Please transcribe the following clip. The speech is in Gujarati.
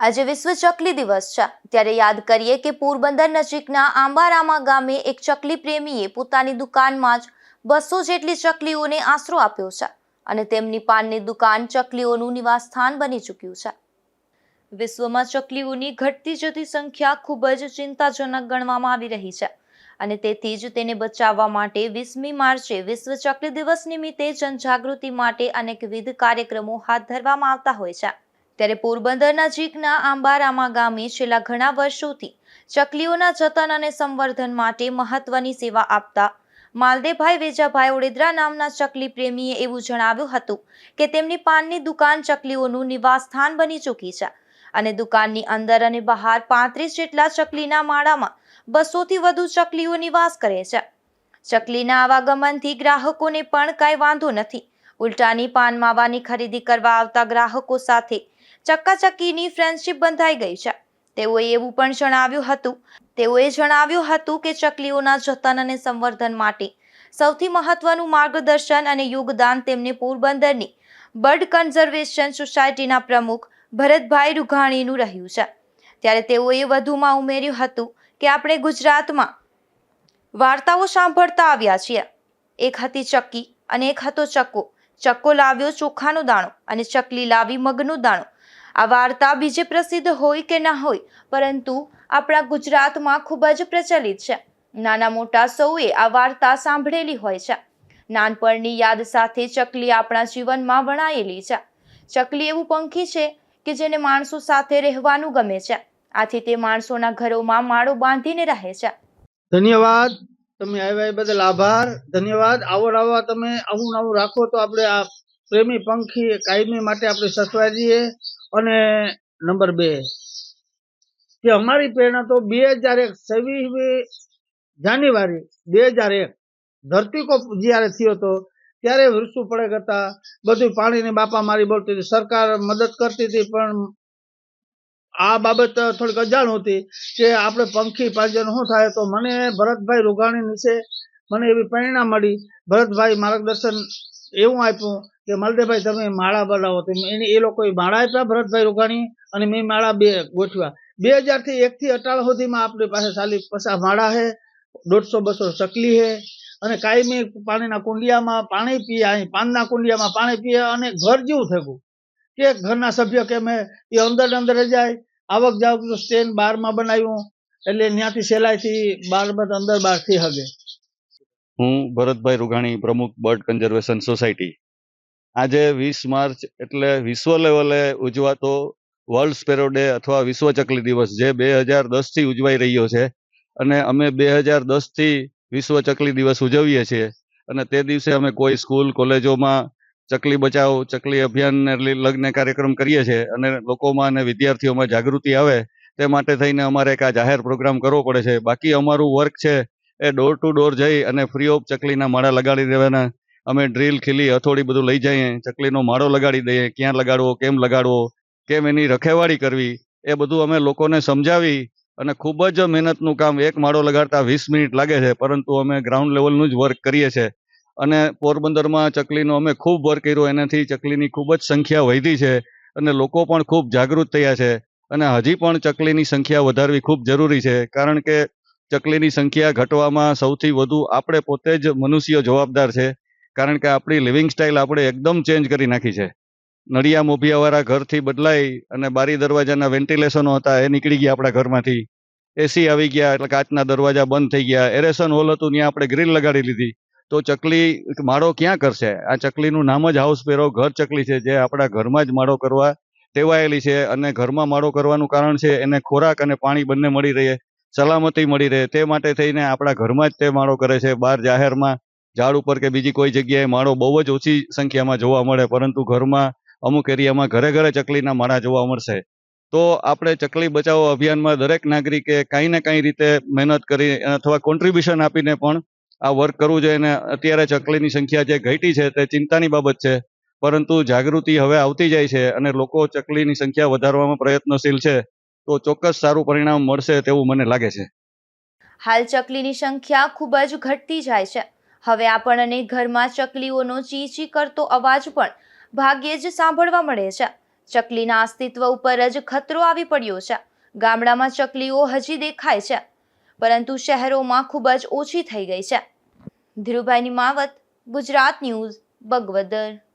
આજે વિશ્વ ચકલી દિવસ છે. ત્યારે યાદ કરીએ કે પોરબંદર નજીકના આંબારામા ગામે એક ચકલી પ્રેમીએ પોતાની દુકાનમાં જ બસો જેટલી ચકલીઓને આશરો આપ્યો છે અને તેમની પાનની દુકાન ચકલીઓનું નિવાસસ્થાન બની ચૂક્યું છે. વિશ્વમાં ચકલીઓની ઘટતી જતી સંખ્યા ખૂબ જ ચિંતાજનક ગણવામાં આવી રહી છે અને તેથી જ તેને બચાવવા માટે વીસમી માર્ચે વિશ્વ ચકલી દિવસ નિમિત્તે જનજાગૃતિ માટે અનેકવિધ કાર્યક્રમો હાથ ધરવામાં આવતા હોય છે. ત્યારે પોરબંદર નજીકના આંબારામા ગામે છેલ્લા ઘણા વર્ષોથી ચકલીઓના જતન અને સંવર્ધન માટે મહત્વની સેવા આપતા માલદેભાઈ વેજાભાઈ ઓડેદરા નામના ચકલી પ્રેમીએ એવું જણાવ્યું હતું કે તેમની પાનની દુકાન ચકલીઓનું નિવાસસ્થાન બની ચૂકી છે અને દુકાનની અંદર અને બહાર પાંત્રીસ જેટલા ચકલીના માળામાં બસોથી વધુ ચકલીઓ નિવાસ કરે છે. ચકલીના આવાગમનથી ગ્રાહકોને પણ કાંઈ વાંધો નથી. ઉલટાની પાન માવાની ખરીદી કરવા આવતા ગ્રાહકો સાથે ચક્કાચક્કીની ફ્રેન્ડશિપ બંધાઈ ગઈ છે. તેઓએ એવું પણ જણાવ્યું હતું. તેઓએ જણાવ્યું હતું કે ચકલીઓના જતન અને સંવર્ધન માટે સૌથી મહત્વનું માર્ગદર્શન અને યોગદાન તેમને પોરબંદરની બર્ડ કન્ઝર્વેશન સોસાયટીના પ્રમુખ ભરતભાઈ રૂઘાણીનું રહ્યું છે. ત્યારે તેઓએ વધુમાં ઉમેર્યું હતું કે આપણે ગુજરાતમાં વાર્તાઓ સાંભળતા આવ્યા છીએ. એક હતી ચક્કી અને એક હતો ચક્કો. ચક્કો લાવ્યો, ચોખાનો દાણો અને ચકલી લાવી મગનું દાણો. આ વાર્તા બીજે પ્રસિદ્ધ હોય કે ના હોય, પરંતુ આપણા ગુજરાતમાં ખૂબ જ પ્રચલિત છે. નાના મોટા સૌએ આ વાર્તા સાંભળેલી હોય છે. નાનપણની યાદ સાથે ચકલી આપણા જીવનમાં વણાયેલી છે. ચકલી એવું પંખી છે કે જેને માણસો સાથે રહેવાનું ગમે છે. આથી તે માણસોના ઘરોમાં માળો બાંધીને રહે છે. ધન્યવાદ. તમે આવ્યા બદલ આભાર, ધન્યવાદ. આવો તમે આવું નવું રાખો તો આપણે આ પ્રેમી પંખી કાયમી માટે આપણે સચવાઈ જઈએ અને નંબર બે, કે અમારી પ્રેરણા તો બે હજાર એક છવ્વીસમી જાન્યુઆરી બે હજાર એક ધરતીકોપ જ્યારે થયો હતો ત્યારે વૃક્ષો પડે હતા બધું પાણીની બાપા મારી બોલતી હતી. સરકાર મદદ કરતી હતી પણ આ બાબત થોડીક અજાણ હતી કે આપણે પંખી પાંજર શું થાય તો મને ભરતભાઈ રોગાણી વિશે મને એવી પ્રેરણા મળી. ભરતભાઈ માર્ગદર્શન એવું આપ્યું કે મલદેભાઈ તમે માળા બનાવો. તો એને એ લોકોએ માળા આપ્યા, ભરતભાઈ રોગાણી અને મેં માળા બે ગોઠવ્યા. બે હજારથી એકથી એક અટાળ સુધીમાં આપણી પાસે ચાલી પચાસ માળા છે દોઢસો બસો ચકલી છે અને કાયમી પાણીના કુંડિયામાં પાણી પીએ, અહીં પાનના કુંડિયામાં પાણી પીએ અને ઘર જેવું થયું કે ઘરના સભ્ય કે મેં એ અંદર અંદર જાય. આવક જાવકનું સ્ટેન્ડ બારમાં બનાવ્યું. એટલે ત્યાંથી સહેલાઈથી બાર બધા અંદર બહાર થઈ હગે. હું ભરતભાઈ રૂઘાણી, પ્રમુખ બર્ડ કન્ઝર્વેશન સોસાયટી. આજે વીસ માર્ચ એટલે વિશ્વ લેવલે ઉજવાતો વર્લ્ડ સ્પેરો ડે અથવા વિશ્વ ચકલી દિવસ જે બે હજાર દસથી ઉજવાઈ રહ્યો છે. અને અમે બે હજાર દસથી વિશ્વ ચકલી દિવસ ઉજવીએ છીએ. અને તે દિવસે અમે કોઈ સ્કૂલ, કોલેજોમાં ચકલી બચાવ, ચકલી અભિયાનને લી- લગ્ન કાર્યક્રમ કરીએ છીએ અને લોકોમાં અને વિદ્યાર્થીઓમાં જાગૃતિ આવે તે માટે થઈને અમારે એક આ જાહેર પ્રોગ્રામ કરવો પડે છે. બાકી અમારું વર્ક છે એ ડોર ટુ ડોર જઈ અને ફ્રી ઓફ ચકલીના માળા લગાડી દેવાના. અમે ડ્રીલ ખીલી, હથોડી બધું લઈ જઈએ, ચકલીનો માળો લગાડી દઈએ, ક્યાં લગાડવો, કેમ લગાડવો, કેમ એની રખેવાળી કરવી, એ બધું અમે લોકોને સમજાવી અને ખૂબ જ મહેનતનું કામ, એક માળો લગાડતા વીસ મિનિટ લાગે છે, પરંતુ અમે ગ્રાઉન્ડ લેવલનું જ વર્ક કરીએ છીએ. અને પોરબંદરમાં ચકલીનો અમે ખૂબ વર્ક કર્યો. એનાથી ચકલીની ખૂબ જ સંખ્યા વધી છે અને લોકો પણ ખૂબ જાગૃત થયા છે. અને હજી પણ ચકલીની સંખ્યા વધારવી ખૂબ જરૂરી છે. કારણ કે ચકલીની સંખ્યા ઘટવામાં સૌથી વધુ આપણે પોતે જ મનુષ્ય જવાબદાર છે. કારણ કે આપણી લિવિંગ સ્ટાઇલ આપણે એકદમ ચેન્જ કરી નાખી છે. નળિયા મોભિયાવાળા ઘરથી બદલાઈ અને બારી દરવાજાના વેન્ટિલેશનો હતા એ નીકળી ગયા આપણા ઘરમાંથી. એસી આવી ગયા એટલે કાચના દરવાજા બંધ થઈ ગયા. એરેશન હોલ હતું, ત્યાં આપણે ગ્રીલ લગાડી લીધી. તો ચકલી માળો ક્યાં કરશે? આ ચકલીનું નામ જ હાઉસ પેરો ઘર ચકલી છે, જે આપણા ઘરમાં જ માળો કરવા ટેવાયેલી છે અને ઘરમાં માળો કરવાનું કારણ છે, એને ખોરાક અને પાણી બંને મળી રહે, સલામતી મળી રહે. તે માટે થઈને આપણા ઘરમાં જ તે માળો કરે છે. બહાર જાહેરમાં ઝાડ ઉપર કે બીજી કોઈ જગ્યાએ માળો બહુ જ ઓછી સંખ્યામાં જોવા મળે, પરંતુ ઘરમાં અમુક એરિયામાં ઘરે ઘરે ચકલીના માળા જોવા મળશે. તો આપણે ચકલી બચાવો અભિયાનમાં દરેક નાગરિકે કાંઈ ને કાંઈ રીતે મહેનત કરી અથવા કોન્ટ્રીબ્યુશન આપીને પણ આ વર્ક કરવું જોઈએ અને અત્યારે ચકલીની સંખ્યા જે ઘટી છે તે ચિંતાની બાબત છે. પરંતુ જાગૃતિ હવે આવતી જાય છે અને લોકો ચકલીની સંખ્યા વધારવામાં પ્રયત્નશીલ છે, તો ચોક્કસ સારું પરિણામ મળશે તેવું મને લાગે છે. હાલ ચકલીની સંખ્યા ખૂબ જ ઘટતી જાય છે. હવે આપણને ઘરમાં ચકલીઓનો ચી ચી કરતો અવાજ પણ ભાગ્યે જ સાંભળવા મળે છે. ચકલીના અસ્તિત્વ ઉપર જ ખતરો આવી પડ્યો છે. ગામડામાં ચકલીઓ હજી દેખાય છે. પરંતુ શહેરોમાં ખૂબ જ ઓછી થઈ ગઈ છે. ધીરુભાઈની માવત ગુજરાત ન્યૂઝ બગવદર.